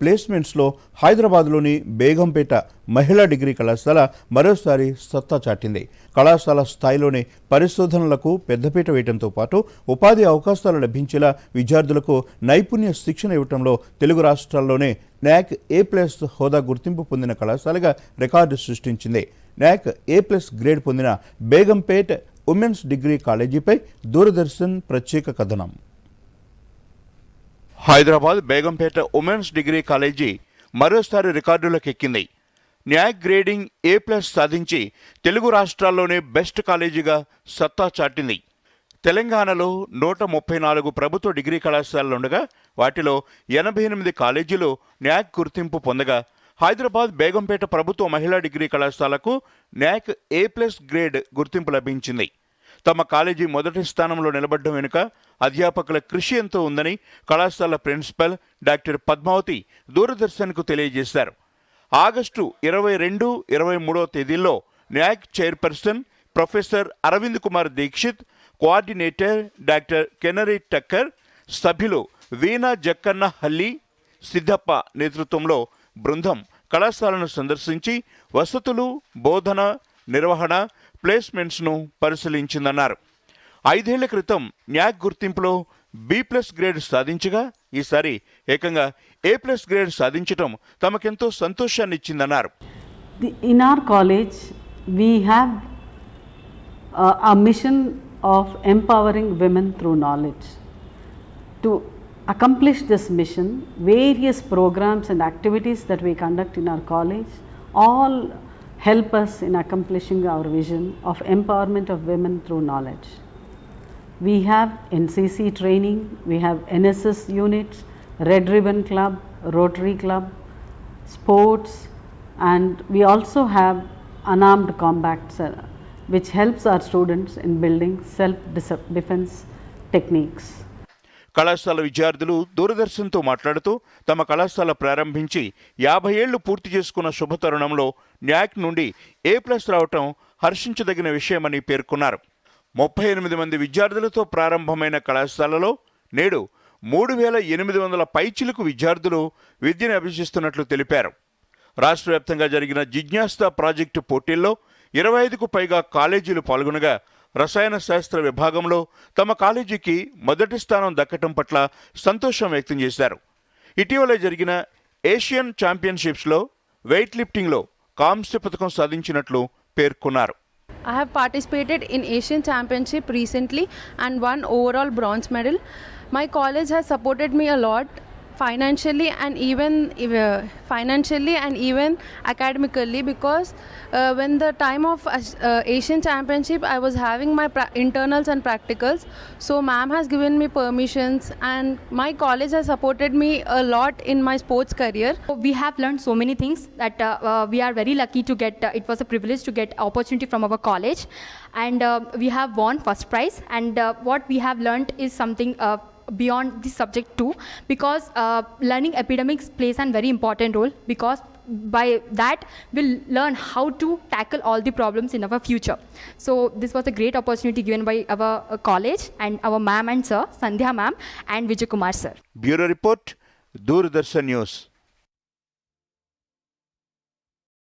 ప్లేస్మెంట్స్లో హైదరాబాద్లోని బేగంపేట మహిళా డిగ్రీ కళాశాల మరోసారి సత్తా చాటింది. కళాశాల స్థాయిలోనే పరిశోధనలకు పెద్దపీట వేయడంతో పాటు ఉపాధి అవకాశాలు లభించేలా విద్యార్థులకు నైపుణ్య శిక్షణ ఇవ్వడంలో తెలుగు రాష్ట్రాల్లోనే న్యాక్ ఏ ప్లస్ హోదా గుర్తింపు పొందిన కళాశాలగా రికార్డు సృష్టించింది. న్యాక్ ఏ ప్లస్ గ్రేడ్ పొందిన బేగంపేట్ ఉమెన్స్ డిగ్రీ కాలేజీపై దూరదర్శన్ ప్రత్యేక కథనం. Hyderabad Begumpet women's degree college మరోసారి రికార్డులకు ఎక్కింది న్యాక్ గ్రేడింగ్ ఏ ప్లస్ సాధించి తెలుగు రాష్ట్రాల్లోనే బెస్ట్ కాలేజీగా సత్తా చాటింది. తెలంగాణలో నూట ముప్పై నాలుగు ప్రభుత్వ డిగ్రీ కళాశాలలుండగా వాటిలో ఎనభై ఎనిమిది కాలేజీలు న్యాక్ గుర్తింపు పొందగా హైదరాబాద్ బేగంపేట ప్రభుత్వ మహిళా డిగ్రీ కళాశాలకు న్యాక్ ఏ ప్లస్ గ్రేడ్ గుర్తింపు లభించింది. తమ కాలేజీ మొదటి స్థానంలో నిలబడడం వెనుక అధ్యాపకుల కృషి ఎంతో ఉందని కళాశాల ప్రిన్సిపల్ డాక్టర్ పద్మావతి దూరదర్శన్కు తెలియజేశారు. ఆగస్టు ఇరవై రెండు ఇరవై మూడవ తేదీల్లో NAAC chairperson professor Arvind Kumar Dikshit coordinator doctor canary టక్కర్ సభ్యులు వీణా జక్కన్న హల్లి సిద్ధప్ప నేతృత్వంలో బృందం కళాశాలను సందర్శించి వసతులు బోధన నిర్వహణ ప్లేస్మెంట్స్ను పరిశీలించిందన్నారు. ఐదేళ్ళ క్రితం న్యాక్ గుర్తింపులో బి ప్లస్ గ్రేడ్ సాధించగా ఈసారి ఏకంగా ఏ ప్లస్ గ్రేడ్ సాధించటం తమకెంతో సంతోషాన్ని ఇచ్చిందన్నారు in our college we have a mission of empowering women through knowledge. To accomplish this mission various programmes and activities that we conduct in our college all help us in accomplishing our vision of empowerment of women through knowledge. We have NCC training, we have NSS units, Red Ribbon Club, Rotary Club, sports, and we also have unarmed combat which helps our students in building self defense techniques. కళాశాల విద్యార్థులు దూరదర్శన్తో మాట్లాడుతూ తమ కళాశాల ప్రారంభించి యాభై ఏళ్ళు పూర్తి చేసుకున్న శుభతరుణంలో న్యాక్ నుండి ఏ ప్లస్ రావటం హర్షించదగిన విషయమని పేర్కొన్నారు. ముప్పై ఎనిమిది మంది విద్యార్థులతో ప్రారంభమైన కళాశాలలో నేడు మూడు వేల ఎనిమిది వందల పైచిలకు విద్యార్థులు విద్యను అభ్యసిస్తున్నట్లు తెలిపారు. రాష్ట్ర వ్యాప్తంగా జరిగిన జిజ్ఞాస్త ప్రాజెక్టు పోటీల్లో ఇరవై ఐదుకు పైగా కాలేజీలు పాల్గొనగా రసాయన శాస్త్ర విభాగంలో తమ కాలేజీకి మొదటి స్థానం దక్కటం పట్ల సంతోషం వ్యక్తం చేశారు ఇటీవల జరిగిన ఏషియన్ ఛాంపియన్షిప్స్లో వెయిట్ లిఫ్టింగ్లో కాంస్య పథకం సాధించినట్లు పేర్కొన్నారు I have participated in Asian Championship recently and won overall bronze medal. My college has supported me a lot financially and even uh, financially and even academically because uh, when the time of uh, Asian Championship I was having my internals and practicals so ma'am has given me permissions and my college has supported me a lot in my sports career We have learned so many things that uh, uh, we are very lucky to get. Uh, it was a privilege to get opportunity from our college, and uh, we have won first prize. And uh, what we have learned is something beyond the subject too because uh, learning epidemics plays a very important role because by that we'll learn how to tackle all the problems in our future. So this was a great opportunity given by our uh, college and our ma'am and sir sandhya ma'am and vijay kumar sir. Bureau report doordarshan news.